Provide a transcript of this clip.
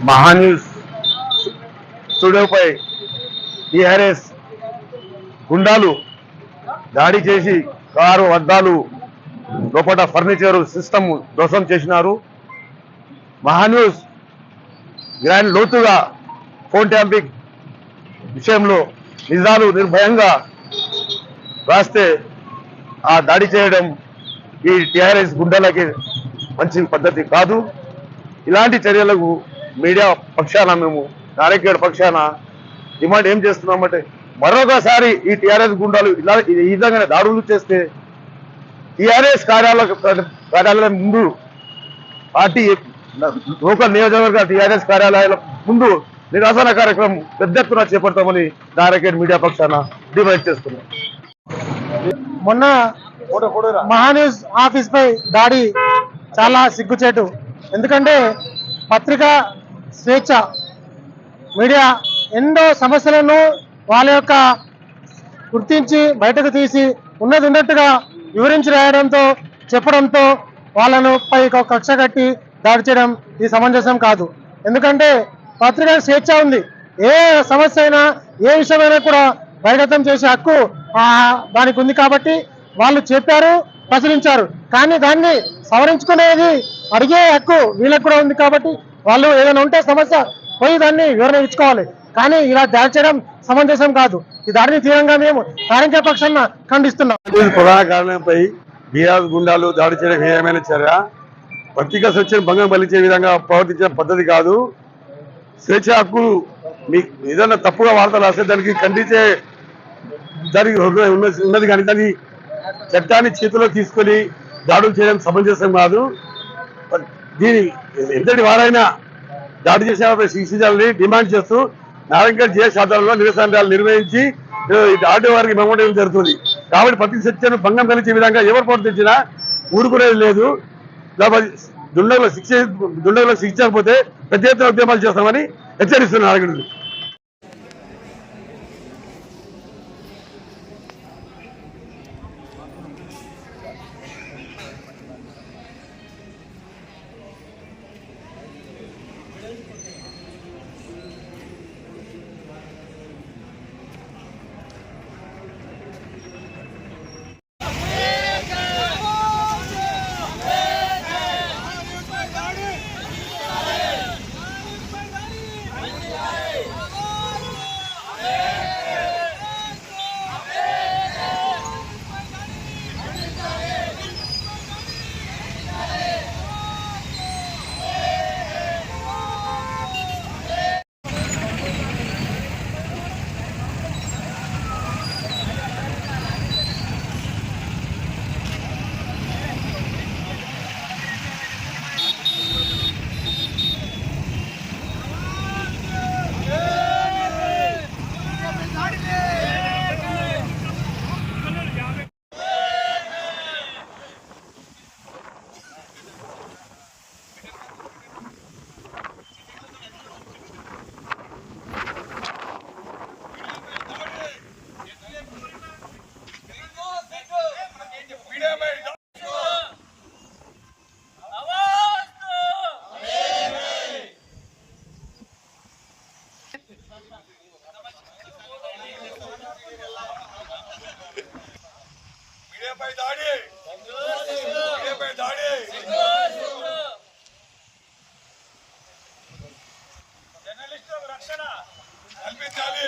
Maha News స్టూడియోపై TRS గుండాలు దాడి చేసి కారు అద్దాలు లోపల ఫర్నిచర్ సిస్టమ్ ధ్వంసం చేసినారు. మహాన్యూస్ గ్రాండ్ లోతుగా ఫోన్ ట్యాంపింగ్ విషయంలో నిజాలు నిర్భయంగా రాస్తే ఆ దాడి చేయడం ఈ టీఆర్ఎస్ గుండాలకి మంచి పద్ధతి కాదు. ఇలాంటి చర్యలకు మీడియా పక్షాన మేము నారాయణ పక్షాన డిమాండ్ ఏం చేస్తున్నామంటే మరొకసారి ఈ టిఆర్ఎస్ గుండాలు ఇలా ఈ విధంగా దాడులు చేస్తే టిఆర్ఎస్ కార్యాలయ కార్యాలయం ముందు పార్టీ లోకల్ నియోజకవర్గ టిఆర్ఎస్ కార్యాలయాల ముందు నిరాసన కార్యక్రమం పెద్ద ఎత్తున చేపడతామని నారాయణ మీడియా పక్షాన డిమాండ్ చేస్తున్నాం. మొన్న మహాన్యూస్ ఆఫీస్ పై దాడి చాలా సిగ్గుచేటు. ఎందుకంటే పత్రికా స్వేచ్ఛ మీడియా ఎన్నో సమస్యలను వాళ్ళ యొక్క గుర్తించి బయటకు తీసి ఉన్నది ఉన్నట్టుగా వివరించి రాయడంతో చెప్పడంతో వాళ్ళను పై ఒక కక్ష కట్టి దాడి చేయడం ఇది సమంజసం కాదు. ఎందుకంటే పత్రిక స్వేచ్ఛ ఉంది. ఏ సమస్య అయినా ఏ విషయమైనా కూడా బహిర్గతం చేసే హక్కు దానికి ఉంది కాబట్టి వాళ్ళు చెప్పారు ప్రచురించారు. కానీ దాన్ని సవరించుకునేది అడిగే హక్కు వీళ్ళకు కూడా ఉంది కాబట్టి వాళ్ళు ఏదైనా ఉంటే సమస్య పోయి దాన్ని వివరణ ఇచ్చుకోవాలి. కానీ ఇలా దాడి చేయడం సమంజసం కాదు. ఈ దాడిని తీవ్రంగా మేము కార్మిక పక్షాన ఖండిస్తున్నాం. ప్రధాన కారణంపై బీఆర్ గుండాలు దాడి చేయడం ఏమైనా చర్య పత్రికా స్వేచ్ఛను భంగం కలిగించే విధంగా ప్రవర్తించిన పద్ధతి కాదు. స్వేచ్ఛ హక్కు మీకు ఏదైనా తప్పుగా వార్తలు రాస్తే దానికి ఖండించే దానికి ఉన్నది కానీ దాన్ని చట్టాన్ని చేతిలో తీసుకొని దాడులు చేయడం సమంజసం కాదు. దీని ఎంతటి వారైనా దాడి చేసిన శిక్షించాలని డిమాండ్ చేస్తూ నారాయణగఢ్ జేఎస్ ఆధ్వర్యంలో నిరసనలు నిర్వహించి ఆటో వారికి మెమోటం జరుగుతుంది. కాబట్టి ప్రతి శిక్షను భంగం కలిగే విధంగా ఎవరు ప్రవర్తించినా ఊరుకునేది లేదు. దుండగులు శిక్ష దుండగుల శిక్షించకపోతే పెద్ద ఎత్తున ఉద్యమాలు చేస్తామని హెచ్చరిస్తున్నారు నారాయణగఢ్ మీడియాపై దాడి మీడియాపై దాడి జర్నలిస్టులకు రక్షణ కల్పించాలి